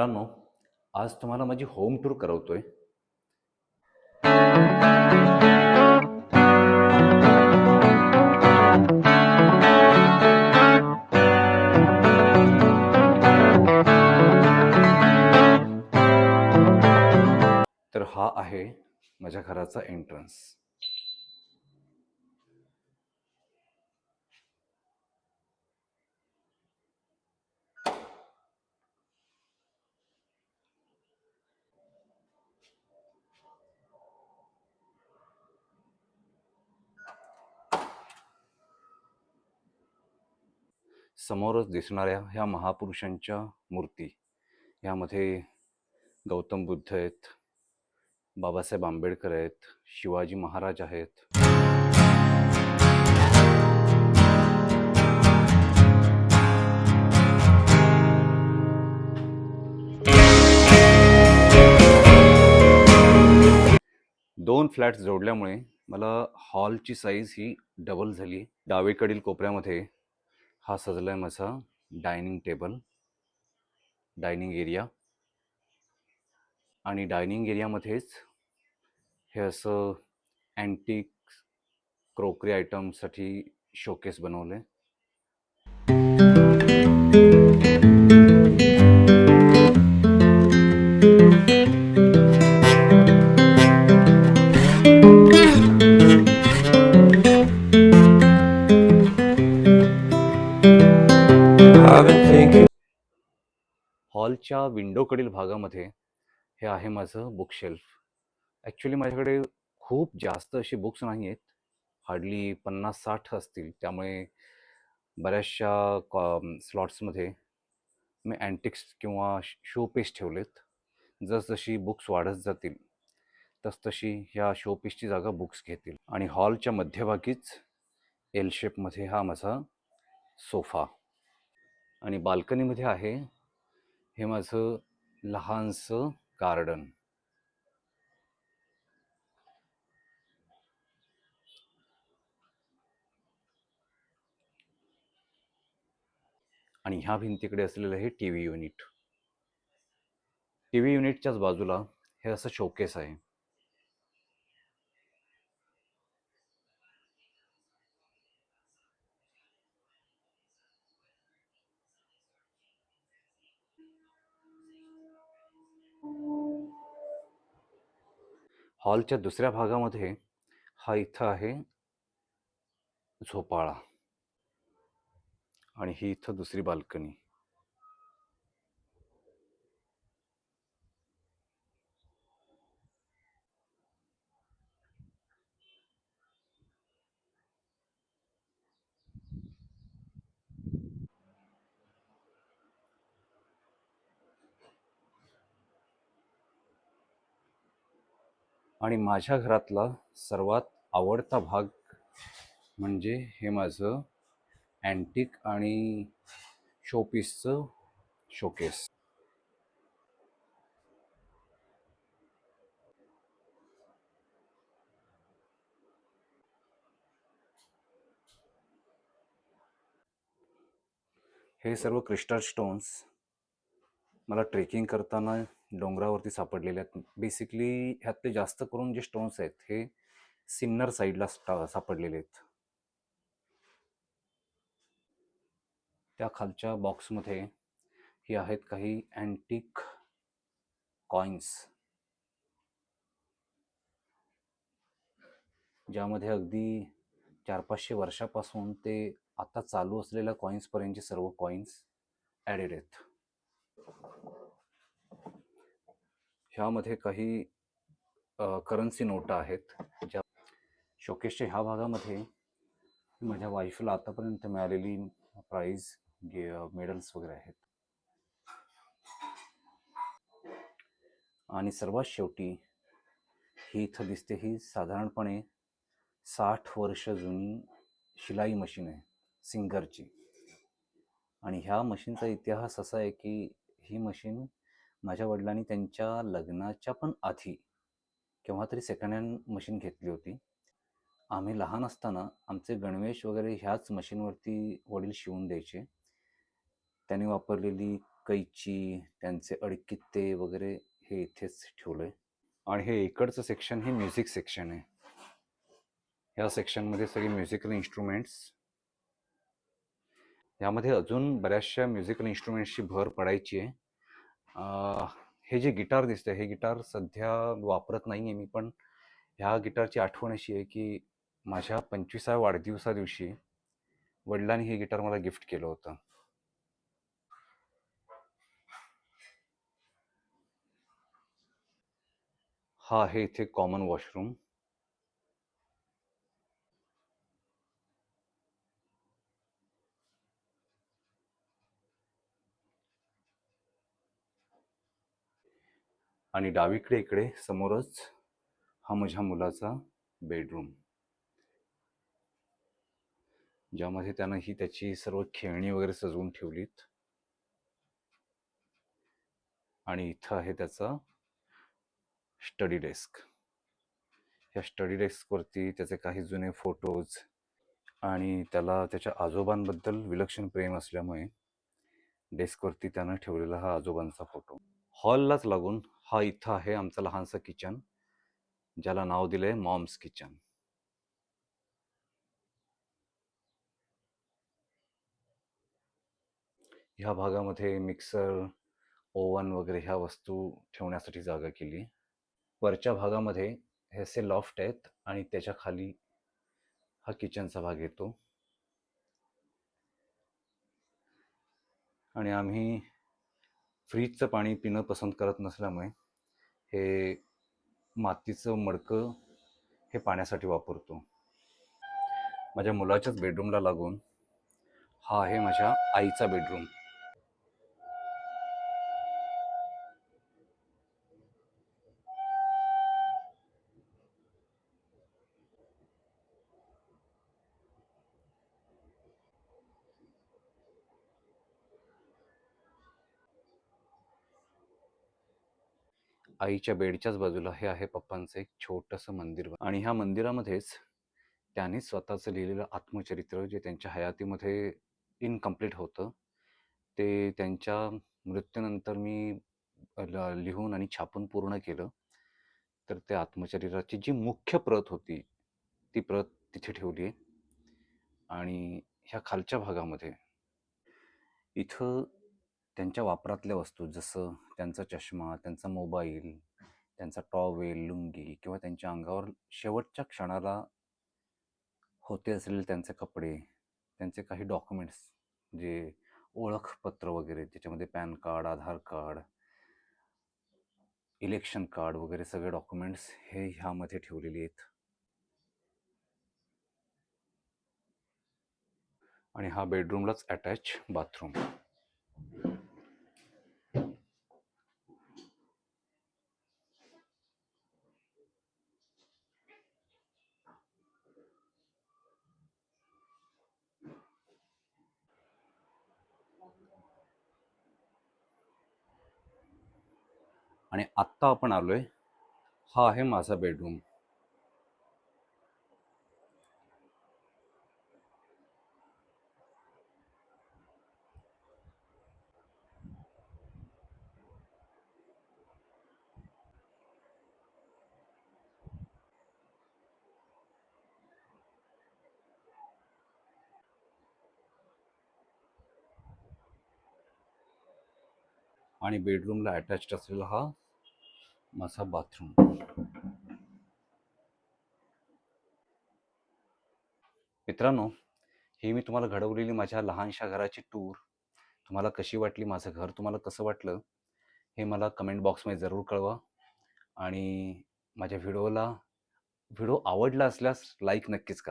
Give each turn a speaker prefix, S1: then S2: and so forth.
S1: मित्रांनो आज तुम्हाला माझी होम टूर करवतोय. तर हा आहे माझ्या घराचा एंट्रन्स समोरच दिसणाऱ्या ह्या महापुरुषांच्या मूर्ती. ह्यामध्ये गौतम बुद्ध आहेत बाबासाहेब आंबेडकर आहेत शिवाजी महाराज आहेत. दोन फ्लॅट्स जोडल्यामुळे मला हॉलची साईज ही डबल झाली. डावीकडील कोपऱ्यामध्ये हा सजलाय माझा डायनिंग टेबल डायनिंग एरिया. आणि डायनिंग एरियामध्येच हे असं अँटिक क्रोकरी आयटमसाठी शोकेस बनवले हॉलच्या विंडोकडील भागामध्ये हे आहे माझं बुकशेल्फ. ॲक्च्युली माझ्याकडे खूप जास्त अशी बुक्स नाही आहेत. हार्डली पन्नास साठ असतील. त्यामुळे बऱ्याचशा कॉ स्लॉट्समध्ये मी अँटिक्स किंवा शोपीस ठेवलेत. जसजशी बुक्स वाढत जातील तसतशी ह्या शोपीसची जागा बुक्स घेतील. आणि हॉलच्या मध्यभागीच एल शेपमध्ये हा माझा सोफा. आणि बाल्कनीमध्ये आहे हे माझं लहानसं गार्डन. आणि ह्या भिंतीकडे असलेलं हे T V unit. T V युनिटच्याच बाजूला हे असं शोकेस आहे. हॉलच्या दुसऱ्या भागामध्ये हा इथं आहे झोपाळा. आणि ही इथं दुसरी बाल्कनी. आणि माझ्या घरातला सर्वात आवडता भाग म्हणजे हे माझं अँटिक आणि शोपीसचं शोकेस हे सर्व क्रिस्टल स्टोन्स मला ट्रेकिंग करताना डोंगरावरती सापडलेले आहेत. बेसिकली ह्यातले जास्त करून जे स्टोन्स आहेत हे सिन्नर साईडला सापडलेले आहेत. त्या खालच्या बॉक्समध्ये ही आहेत काही अँटिक कॉइन्स ज्यामध्ये अगदी चार पाचशे वर्षापासून ते आता चालू असलेल्या कॉइन्सपर्यंतचे सर्व कॉइन्स ॲडेड आहेत. ह्यामध्ये काही करन्सी नोटा आहेत. ज्या शोकेशच्या ह्या भागामध्ये माझ्या वाईफला आतापर्यंत मिळालेली प्राईज गे मेडल्स वगैरे आहेत. आणि सर्वात शेवटी ही इथं दिसते ही साधारणपणे साठ वर्ष जुनी शिलाई मशीन आहे सिंगरची आणि ह्या मशीनचा इतिहास असा आहे की ही मशीन माझ्या वडिलांनी त्यांच्या लग्नाच्या पण आधी केव्हा तरी सेकंड हँड मशीन घेतली होती. आम्ही लहान असताना आमचे गणवेश वगैरे ह्याच मशीनवरती वडील शिवून द्यायचे. त्यांनी वापरलेली कैची त्यांचे अडकित्ते वगैरे हे इथेच ठेवलंय आणि हे इकडचं सेक्शन हे म्युझिक सेक्शन आहे. ह्या सेक्शनमध्ये सगळे म्युझिकल इन्स्ट्रुमेंट्स यामध्ये अजून बऱ्याचशा म्युझिकल इन्स्ट्रुमेंट्सची भर पडायची आहे. हे जे गिटार दिसतंय हे गिटार सध्या वापरत नाही आहे मी पण ह्या गिटारची आठवण अशी आहे की माझ्या पंचवीसाव्या वाढदिवसा दिवशी वडिलांनी हे गिटार मला गिफ्ट केलं होतं. हा आहे इथे कॉमन वॉशरूम. आणि डावीकडे इकडे समोरच हा माझ्या मुलाचा बेडरूम ज्यामध्ये त्यानं ही त्याची सर्व खेळणी वगैरे सजवून ठेवलीत. आणि इथं आहे त्याचा स्टडी डेस्क या स्टडी डेस्कवरती त्याचे काही जुने फोटोज आणि त्याला त्याच्या आजोबांबद्दल विलक्षण प्रेम असल्यामुळे डेस्कवरती त्यानं ठेवलेला हा आजोबांचा फोटो हॉललाच लागून हा इथं आहे आमचं लहानसं किचन ज्याला नाव दिलंय मॉम्स किचन ह्या भागामध्ये मिक्सर ओवन वगैरे ह्या वस्तू ठेवण्यासाठी जागा केली. वरच्या भागामध्ये हे असे लॉफ्ट आहेत आणि त्याच्याखाली हा किचनचा भाग येतो. आणि आम्ही फ्रीजचं पाणी पिणं पसंत करत नसल्यामुळे हे मातीचं मडकं हे पाण्यासाठी वापरतो. माझ्या मुलाच्याच बेडरूमला लागून हा आहे माझ्या आईचा बेडरूम आईच्या बेडच्याच बाजूला हे आहे पप्पांचं एक छोटंसं मंदिर. आणि ह्या मंदिरामध्येच त्यांनी स्वतःचं लिहिलेलं आत्मचरित्र जे त्यांच्या हयातीमध्ये इनकम्प्लीट होतं ते त्यांच्या मृत्यूनंतर मी ल- लिहून आणि छापून पूर्ण केलं. तर त्या आत्मचरित्राची जी मुख्य प्रत होती ती प्रत तिथे ठेवली आहे. आणि ह्या खालच्या भागामध्ये इथं त्यांच्या वापरातल्या वस्तू जसं त्यांचा चष्मा त्यांचा मोबाईल त्यांचा टॉवेल लुंगी किंवा त्यांच्या अंगावर शेवटच्या क्षणाला होते असलेले त्यांचे कपडे त्यांचे काही डॉक्युमेंट्स जे ओळखपत्र वगैरे ज्याच्यामध्ये PAN card Aadhaar card election card वगैरे सगळे डॉक्युमेंट्स हे ह्यामध्ये ठेवलेले आहेत. आणि हा बेडरूमलाच अटॅच बाथरूम. आणि आत्ता आपण आलो आहे हा आहे माझा बेडरूम आणि बेडरूमला अटॅच्ड असलेला हा माझा बाथरूम. मित्रांनो ही मी तुम्हाला घडवलेली माझ्या लहानशा घराची टूर तुम्हाला कशी वाटली माझं घर तुम्हाला कसं वाटलं हे मला कमेंट बॉक्समध्ये जरूर कळवा. आणि माझ्या व्हिडिओला व्हिडिओ आवडला असल्यास लाईक नक्कीच करा.